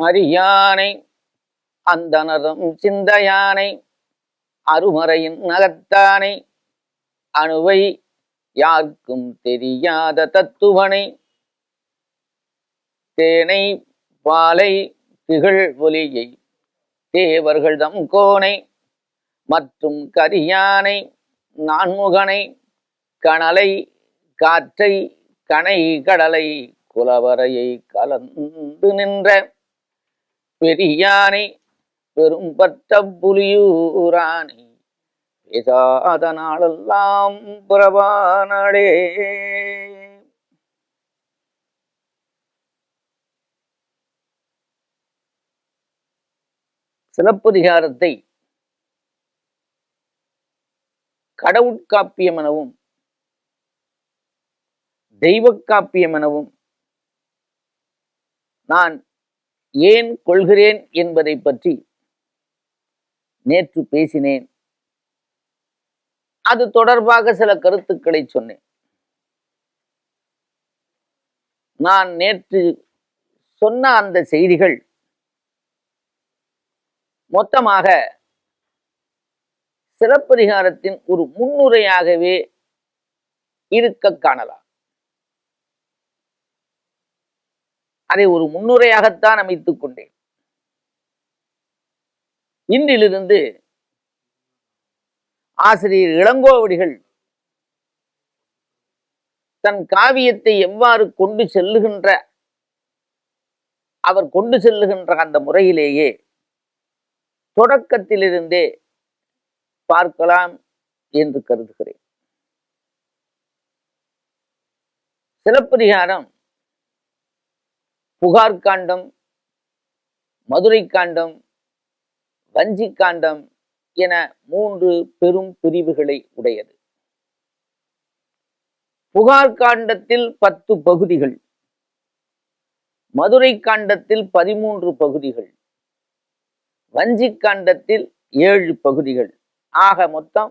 அறியானை அந்தனதும் சிந்தையானை அருமறையின் நகத்தானை அணுவை யாருக்கும் தெரியாத தத்துவனை தேனை பாலை திகழ் ஒலியை தேவர்கள் தம் கோனை மற்றும் கரியானை நான்முகனை கணலை காற்றை கனை கடலை குலவரையை கலந்து நின்ற பெரியானை பெரும்பற்ற புலியூரானை பேசாத நாளெல்லாம் புறவானாளே சிலப்பதிகாரத்தை கடவுட்காப்பியம் எனவும் தெய்வக்காப்பியம் எனவும் நான் ஏன் கொள்கிறேன் என்பதை பற்றி நேற்று பேசினேன். அது தொடர்பாக சில கருத்துக்களை சொன்னேன். நான் நேற்று சொன்ன அந்த செய்திகள் மொத்தமாக சிறப்பதிகாரத்தின் ஒரு முன்னுரையாகவே இருக்க காணலாம். அதை ஒரு முன்னுரையாகத்தான் அமைத்துக் கொண்டேன். இன்றிலிருந்து ஆசிரியர் இளங்கோவடிகள் தன் காவியத்தை எவ்வாறு கொண்டு செல்லுகின்ற அவர் கொண்டு செல்லுகின்ற அந்த முறையிலேயே தொடக்கத்திலிருந்தே பார்க்கலாம் என்று கருதுகிறேன். சிலப்பதிகாரம் புகார் காண்டம் மதுரை காண்டம் வஞ்சி காண்டம் என மூன்று பெரும் பிரிவுகளை உடையது. புகார் காண்டத்தில் பத்து பகுதிகள் மதுரை காண்டத்தில் பதிமூன்று பகுதிகள் வஞ்சி காண்டத்தில் ஏழு பகுதிகள் ஆக மொத்தம்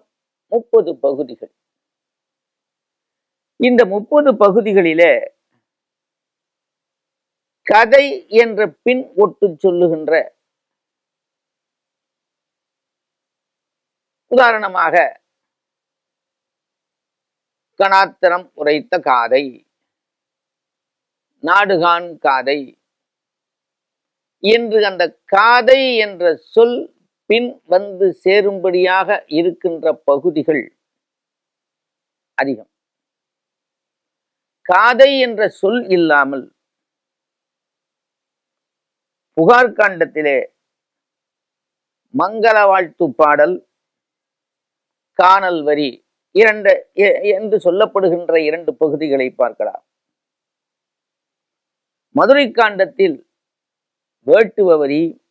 முப்பது பகுதிகள். இந்த முப்பது பகுதிகளிலே கதை என்ற பின் ஒட்டு சொல்லுகின்ற உதாரணமாக கணாத்திரம் உரைத்த காதை நாடுகான் காதை என்று அந்த காதை என்ற சொல் பின் வந்து சேரும்படியாக இருக்கின்ற பகுதிகள் அதிகம். காதை என்ற சொல் இல்லாமல் புகார் காண்டத்திலே மங்கள வாழ்த்து பாடல் காணல் வரி இரண்டு எ- என்று சொல்லப்படுகின்ற இரண்டு பகுதிகளை பார்க்கலாம். மதுரை காண்டத்தில் வேட்டுவ வரி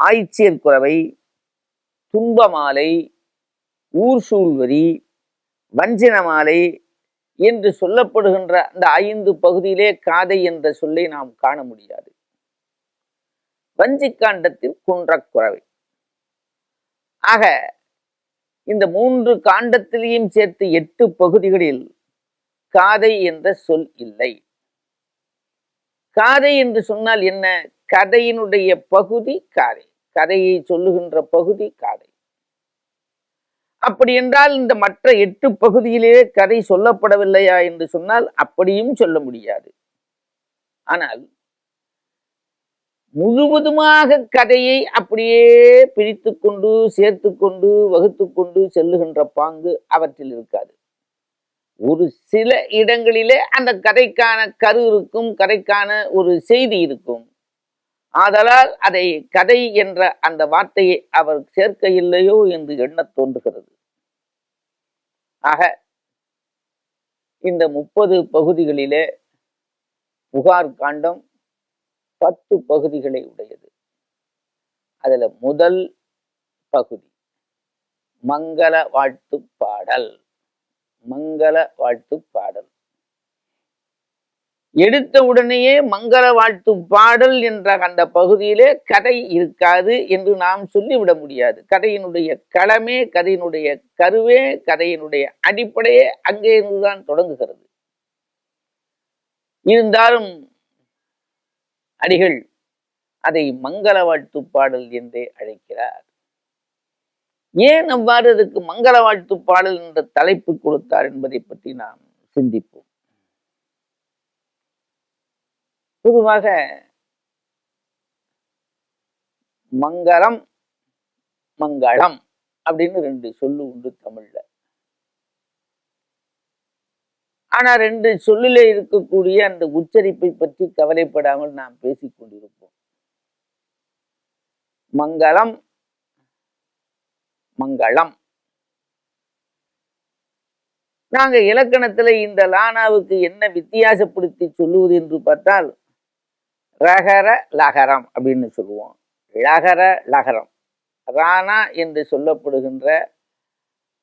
ஆய்ச்சியர் குறவை துன்பமாலை ஊர் வரி வஞ்சின மாலை என்று சொல்லப்படுகின்ற அந்த ஐந்து பகுதியிலே காதை என்ற சொல்லை நாம் காண முடியாது. வஞ்சிக் காண்டத்தில் குன்றக்குறவை ஆக இந்த மூன்று காண்டத்திலையும் சேர்த்து எட்டு பகுதிகளில் காதை என்ற சொல் இல்லை. காதை என்று சொன்னால் என்ன? கதையினுடைய பகுதி காதை. கதையை சொல்லுகின்ற பகுதி காதை. அப்படி என்றால் இந்த மற்ற எட்டு பகுதியிலே கதை சொல்லப்படவில்லையா என்று சொன்னால் அப்படியும் சொல்ல முடியாது. ஆனால் முழுவதுமாக கதையை அப்படியே பிரித்து கொண்டு சேர்த்து கொண்டு வகுத்து கொண்டு செல்லுகின்ற பாங்கு அவற்றில் இருக்காது. ஒரு சில இடங்களிலே அந்த கதைக்கான கரு இருக்கும் கதைக்கான ஒரு செய்தி இருக்கும். ஆதலால் அதை கதை என்ற அந்த வார்த்தையை அவர் சேர்க்க இல்லையோ என்று எண்ணத் தோன்றுகிறது. ஆக இந்த முப்பது பகுதிகளிலே புகார் காண்டம் பத்து பகுதிகளை உடையது. அதுல முதல் பகுதி மங்கள வாழ்த்து பாடல் மங்கள வாழ்த்து பாடல். எடுத்த உடனேயே மங்கள வாழ்த்து பாடல் என்ற அந்த பகுதியிலே கதை இருக்காது என்று நாம் சொல்லிவிட முடியாது. கதையினுடைய களமே கதையினுடைய கருவே கதையினுடைய அடிப்படையே அங்கே இருந்துதான் தொடங்குகிறது. இருந்தாலும் அடிகள் அதை மங்கள வாழ்த்து பாடல் என்றே அழைக்கிறார். ஏன் அவ்வாறு அதுக்கு மங்கள வாழ்த்து பாடல் என்ற தலைப்பு கொடுத்தார் என்பதை பற்றி நாம் சிந்திப்போம். பொதுவாக மங்களம் மங்களம் அப்படின்னு ரெண்டு சொல்லு உண்டு தமிழ்ல. ஆனா ரெண்டு சொல்லிலே இருக்கக்கூடிய அந்த உச்சரிப்பை பற்றி கவலைப்படாமல் நாம் பேசிக்கொண்டிருப்போம் மங்களம் மங்களம். நாங்க இலக்கணத்துல இந்த லானாவுக்கு என்ன வித்தியாசப்படுத்தி சொல்லுவது என்று பார்த்தால் ரகர லகரம் அப்படின்னு சொல்லுவோம். லகர லகரம் ராணா என்று சொல்லப்படுகின்ற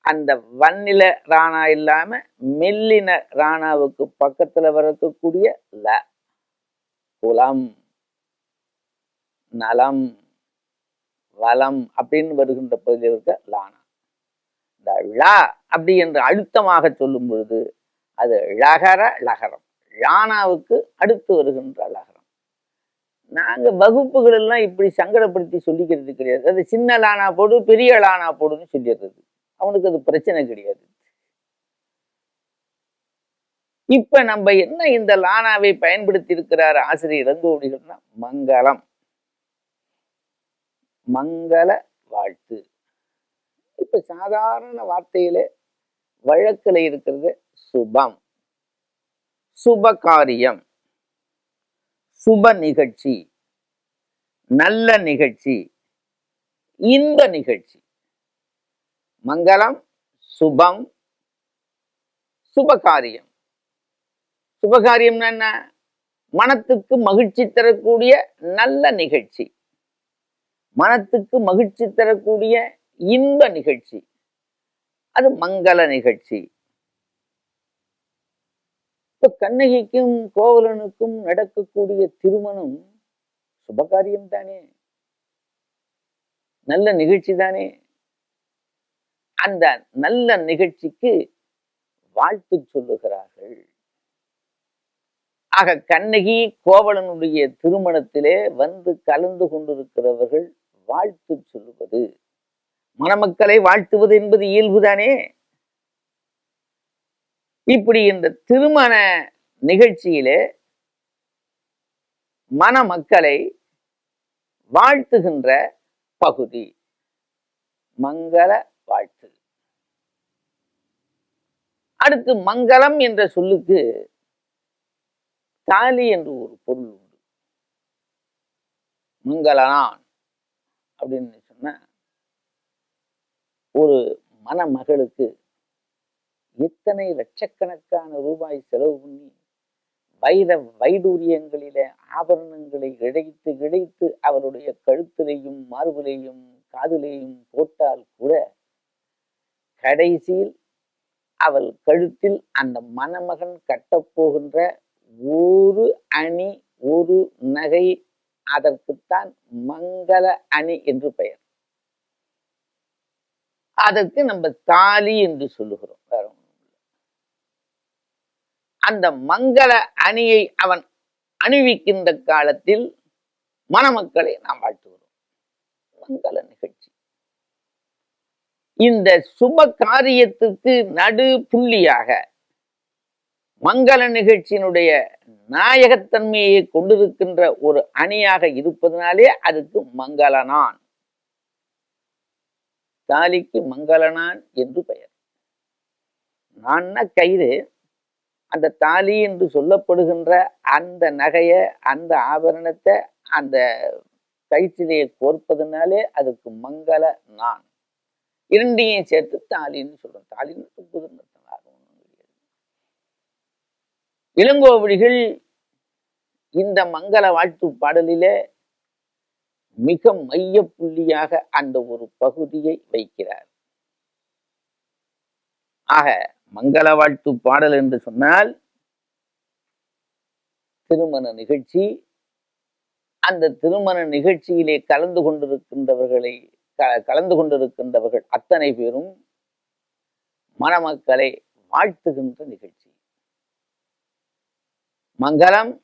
அந்த வன்னில ராணா இல்லாம மெல்லின ராணாவுக்கு பக்கத்துல வரக்கூடிய ல குலம் நலம் வளம் அப்படின்னு வருகின்ற பகுதியில் இருக்க லானா. இந்த ழா அப்படி என்று அழுத்தமாக சொல்லும் பொழுது அது லகர லகரம். லானாவுக்கு அடுத்து வருகின்ற லகரம். நாங்க வகுப்புகள் எல்லாம் இப்படி சங்கடப்படுத்தி சொல்லிக்கிறது கிடையாது. அது சின்ன லானா போடு பெரிய லானா போடுன்னு சொல்லிடுறது. அவனுக்கு அது பிரச்சனை கிடையாது. இப்ப நம்ம என்ன இந்த லானாவை பயன்படுத்தி இருக்கிறார் ஆசிரியர் இளங்கோடிகள்னா மங்களம். மங்கள வாழ்த்து. இப்ப சாதாரண வார்த்தையில வழக்கில் இருக்கிறது சுபம். சுப காரியம் சுப நிகழ்ச்சி. நல்ல நிகழ்ச்சி. இந்த நிகழ்ச்சி. மங்களம் சுபம் சுபகாரியம். சுபகாரியம்னா என்ன? மனத்துக்கு மகிழ்ச்சி தரக்கூடிய நல்ல நிகழ்ச்சி. மனத்துக்கு மகிழ்ச்சி தரக்கூடிய இன்ப நிகழ்ச்சி. அது மங்கள நிகழ்ச்சி. இப்ப கண்ணகிக்கும் கோவலனுக்கும் நடக்கக்கூடிய திருமணம் சுபகாரியம் தானே. நல்ல நிகழ்ச்சி தானே. அந்த நல்ல நிகழ்ச்சிக்கு வாழ்த்து சொல்லுகிறார்கள். ஆக கண்ணகி கோவலனுடைய திருமணத்திலே வந்து கலந்து கொண்டிருக்கிறவர்கள் வாழ்த்து சொல்லுவது மணமக்களை வாழ்த்துவது என்பது இயல்புதானே? இப்படி இந்த திருமண நிகழ்ச்சியிலே மணமக்களை வாழ்த்துகின்ற பகுதி மங்கள வாழ்த்து. அடுத்து மங்களம் என்ற சொல்லுக்கு தாலி என்று ஒரு பொருள் உண்டு. மங்களான் அப்படின்னு சொன்ன ஒரு மணமகளுக்கு எத்தனை லட்சக்கணக்கான ரூபாய் செலவு பண்ணி வைர வைடூரியங்களில ஆபரணங்களை இழைத்து இழைத்து அவருடைய கழுத்திலையும் மார்பிலையும் காதிலையும் போட்டால் கூட கடைசியில் அவள் கழுத்தில் அந்த மணமகன் கட்டப்போகின்ற ஒரு அணி ஒரு நகை அதற்குத்தான் மங்கள அணி என்று பெயர். அதற்கு நம்ம தாலி என்று சொல்லுகிறோம் வேற ஒன்றும் அந்த மங்கள அணியை அவன் அணிவிக்கின்ற காலத்தில் மணமக்களை நாம் வாழ்த்துகிறோம். மங்கள நிகழ்ச்சி. இந்த சுப காரியத்துக்கு நடு புள்ளியாக மங்கள நிகழ்ச்சியினுடைய நாயகத்தன்மையை கொண்டிருக்கின்ற ஒரு அணியாக இருப்பதனாலே அதுக்கு மங்களனான். தாலிக்கு மங்களனான் என்று பெயர். நான்னா கயிறு? அந்த தாலி என்று சொல்லப்படுகின்ற அந்த நகைய அந்த ஆபரணத்தை அந்த கயிற்றிலேயே கோர்ப்பதனாலே அதுக்கு மங்கள நான் இரண்டையும் சேர்த்து தாலின்னு சொல்றோம். தாலின்னு துப்புதுன்னு இளங்கோவடிகள் இந்த மங்கள வாழ்த்து பாடலில மிக மைய புள்ளியாக அந்த ஒரு பகுதியை வைக்கிறார். ஆக மங்கள வாழ்த்து பாடல் என்று சொன்னால் திருமண நிகழ்ச்சி. அந்த திருமண நிகழ்ச்சியிலே கலந்து கொண்டிருக்கின்றவர்களை க- கலந்து கொண்டிருக்கின்றவர்கள் அத்தனை பேரும் மணமக்களை வாழ்த்துகின்ற நிகழ்ச்சி. மங்களம்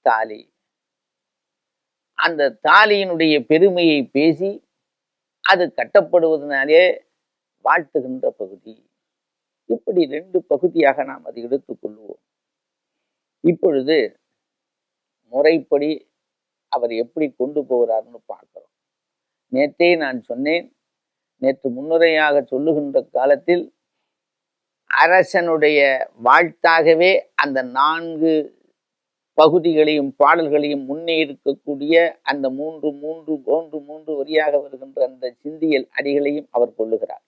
தாலி. அந்த தாலியினுடைய பெருமையை பேசி அது கட்டப்படுவதனாலே வாழ்த்துகின்ற பகுதி. இப்படி ரெண்டு பகுதியாக நாம் அதை எடுத்துக்கொள்வோம் இப்பொழுது முறைப்படி அவர் எப்படி கொண்டு போகிறார்னு பார்க்கிறோம். நேற்றே நான் சொன்னேன் நேற்று முன்னுரையாக சொல்லுகின்ற காலத்தில் அரசனுடைய வாழ்த்தாகவே அந்த நான்கு பகுதிகளையும் பாடல்களையும் முன்னே இருக்கக்கூடிய அந்த மூன்று மூன்று மூன்று மூன்று வரியாக வருகின்ற அந்த சிந்தியல் அடிகளையும் அவர் கொள்ளுகிறார்.